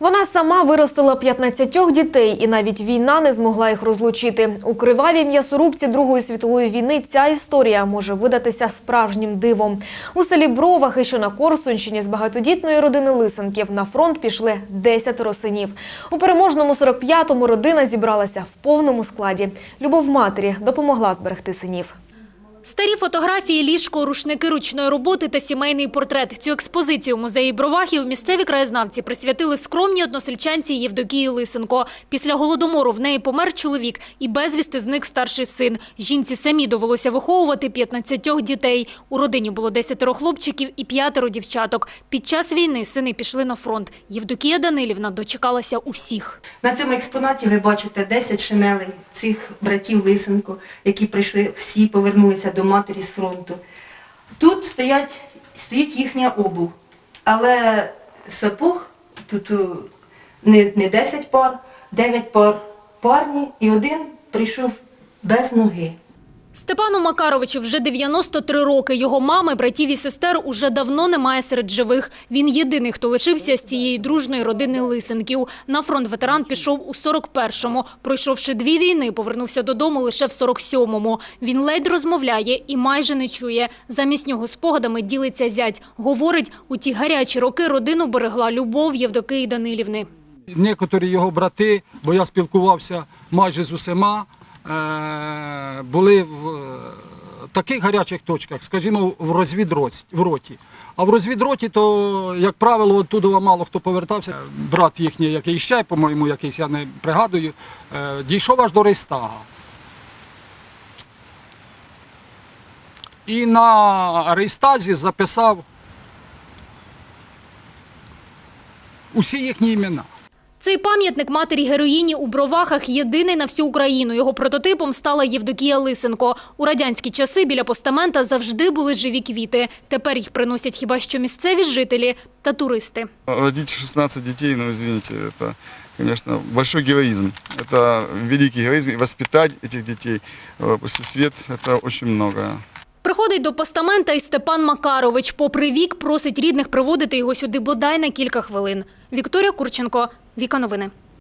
Вона сама виростила 15 дітей, і навіть війна не змогла їх розлучити. У кривавій м'ясорубці Другої світової війни ця історія може видатися справжнім дивом. У селі Бровахи, що на Корсунщині, з багатодітної родини Лисенків на фронт пішли 10 синів. У переможному 45-му родина зібралася в повному складі. Любов матері допомогла зберегти синів. Старі фотографії, ліжко, рушники ручної роботи та сімейний портрет. Цю експозицію музеї Бровахів місцеві краєзнавці присвятили скромній односельчанці Євдокії Лисенко. Після голодомору в неї помер чоловік і безвісти зник старший син. Жінці самі довелося виховувати 15 дітей. У родині було 10 хлопчиків і п'ятеро дівчаток. Під час війни сини пішли на фронт. Євдокія Данилівна дочекалася усіх. На цьому експонаті ви бачите 10 шинелей цих братів Лисенко, які прийшли, всі повернулися до матері з фронту. Тут стоять, стоїть їхня обув, але сапог тут е, не, не 10 пар, 9 пар парні, і один прийшов без ноги. Степану Макаровичу вже 93 роки. Його мами, братів і сестер уже давно немає серед живих. Він єдиний, хто лишився з цієї дружної родини Лисенків. На фронт ветеран пішов у 41-му. Пройшовши дві війни, повернувся додому лише в 47-му. Він ледь розмовляє і майже не чує. Замість нього спогадами ділиться зять. Говорить, у ті гарячі роки родину берегла любов Євдокії Данилівни. Некоторі його брати, бо я спілкувався майже з усіма, були в е, таких гарячих точках, скажімо, в розвідроті. А в розвідроті, то, як правило, оттуда мало хто повертався. Брат їхній, який ще, по-моєму, якийсь, я не пригадую, е, дійшов аж до Рейстага. І на Рейстазі записав усі їхні імена. Цей пам'ятник матері героїні у Бровахах єдиний на всю Україну. Його прототипом стала Євдокія Лисенко. У радянські часи біля постамента завжди були живі квіти. Тепер їх приносять хіба що місцеві жителі та туристи. Родить 16 детей, ну извините, это, конечно, большой героизм. Это великий героизм. И воспитать этих детей э, после свет, это очень много. Приходить до постамента і Степан Макарович. Попри вік, просить рідних приводити його сюди бодай на кілька хвилин. Вікторія Курченко, Віка Новини.